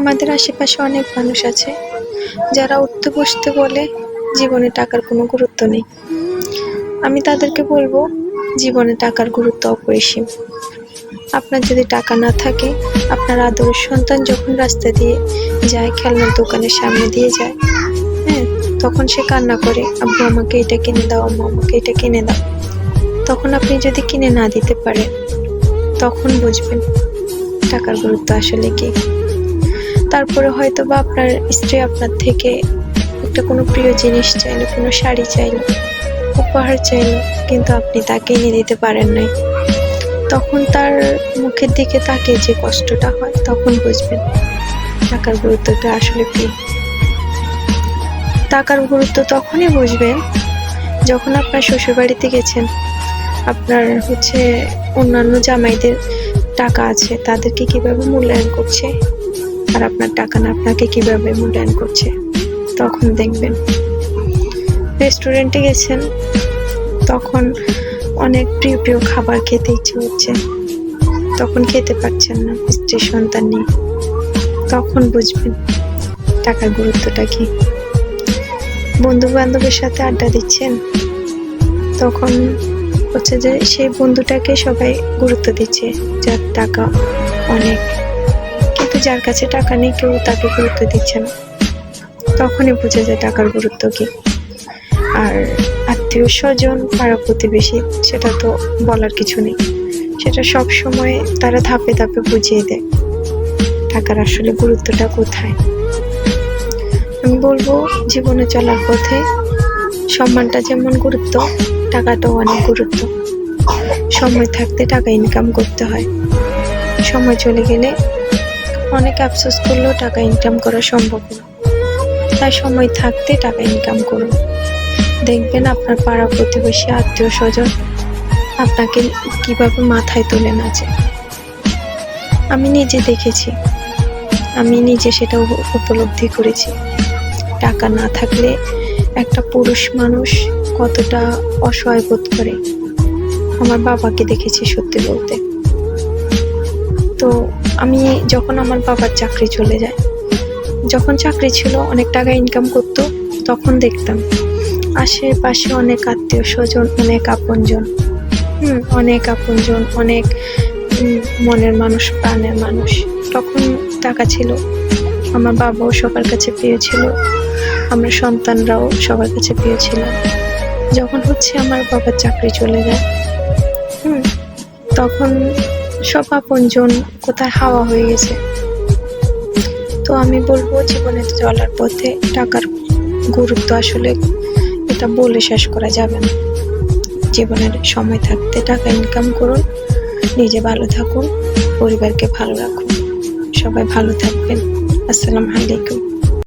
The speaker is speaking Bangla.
আমাদের আশেপাশে অনেক মানুষ আছে যারা উঠতে বসতে বলে জীবনে টাকার কোনো গুরুত্ব নেই। আমি তাদেরকে বলব, জীবনে টাকার গুরুত্ব অপরিসীম। আপনার যদি টাকা না থাকে, আপনার আদরের সন্তান যখন রাস্তা দিয়ে যায়, খেলনার দোকানের সামনে দিয়ে যায় হ্যাঁ তখন সে কান্না করে, আব্বু, আমাকে এটা কিনে দাও, আম্মু, আমাকে এটা কিনে দাও। তখন আপনি যদি কিনে না দিতে পারেন, তখন বুঝবেন টাকার গুরুত্ব আসলে কি। তারপরে হয়তো বা আপনার স্ত্রী আপনার থেকে একটা কোনো প্রিয় জিনিস চাইলো, কোনো শাড়ি চাইলো, উপহার চাইলো, কিন্তু আপনি তাকে এনে দিতে পারেন নাই। তখন তার মুখের দিকে তাকে যে কষ্টটা হয়, তখন বুঝবেন টাকার গুরুত্বটা আসলে কি। টাকার গুরুত্ব তখনই বুঝবেন যখন আপনার শ্বশুরবাড়িতে গেছেন। আপনার হচ্ছে অন্যান্য জামাইদের টাকা আছে, তাদেরকে কীভাবে মূল্যায়ন করছে আর আপনার টাকা না, আপনাকে কীভাবে মূল্যায়ন করছে, তখন দেখবেন। রেস্টুরেন্টে গেছেন, তখন অনেক প্রিয় প্রিয় খাবার খেতে ইচ্ছে হচ্ছে তখন খেতে পারছেন না, স্ত্রী সন্তান নিয়ে তখন বুঝবেন টাকার গুরুত্বটা কি। বন্ধু বান্ধবের সাথে আড্ডা দিচ্ছেন, তখন হচ্ছে যে সেই বন্ধুটাকে সবাই গুরুত্ব দিচ্ছে, যার টাকা অনেক। কিন্তু যার কাছে টাকা নেই, কেউ তাকে গুরুত্ব দিচ্ছে না। তখনই বোঝা যায় টাকার গুরুত্ব কি। আর আত্মীয় স্বজন, পাড়া প্রতিবেশী, সেটা তো বলার কিছু নেই। সেটা সব সময় তারা ধাপে ধাপে বুঝিয়ে দেয়, টাকার আসলে গুরুত্বটা কোথায়। আমি বলব, জীবনে চলার পথে সম্মানটা যেমন গুরুত্ব, টাকাটাও অনেক গুরুত্ব। সময় থাকতে টাকা ইনকাম করতে হয়। সময় চলে গেলে অনেক আফসোস করলেও টাকা ইনকাম করা সম্ভব না। তাই সময় থাকতে টাকা ইনকাম করুন। দেখবেন আপনার পাড়া প্রতিবেশী, আত্মীয় স্বজন আপনাকে কীভাবে মাথায় তুলে নাচে। আমি নিজে দেখেছি। আমি নিজে সেটা উপলব্ধি করেছি। টাকা না থাকলে একটা পুরুষ মানুষ কতটা অসহায় বোধ করে। আমার বাবাকে দেখেছি সত্যি বলতে। তো আমি যখন আমার বাবার চাকরি চলে যায় যখন চাকরি ছিল, অনেক টাকা ইনকাম করতো, তখন দেখতাম আশেপাশে অনেক আত্মীয় স্বজন, অনেক আপনজন, হুম, অনেক আপনজন, অনেক মনের মানুষ, প্রাণের মানুষ। তখন টাকা ছিল, আমার বাবাও সবার কাছে প্রিয় ছিল আমরা সন্তানরাও সবার কাছে প্রিয় ছিলাম যখন হচ্ছে আমার বাবার চাকরি চলে যায়, হুম, তখন সব আপনজন কোথায় হাওয়া হয়ে গেছে। তো আমি বলব, জীবনে চলার পথে টাকার গুরুত্ব আসলে এটা বলে শেষ করা যাবে না। জীবনের সময় থাকতে টাকা ইনকাম করুন, নিজে ভালো থাকুন, পরিবারকে ভালো রাখুন। সবাই ভালো থাকবেন। আসসালামু আলাইকুম।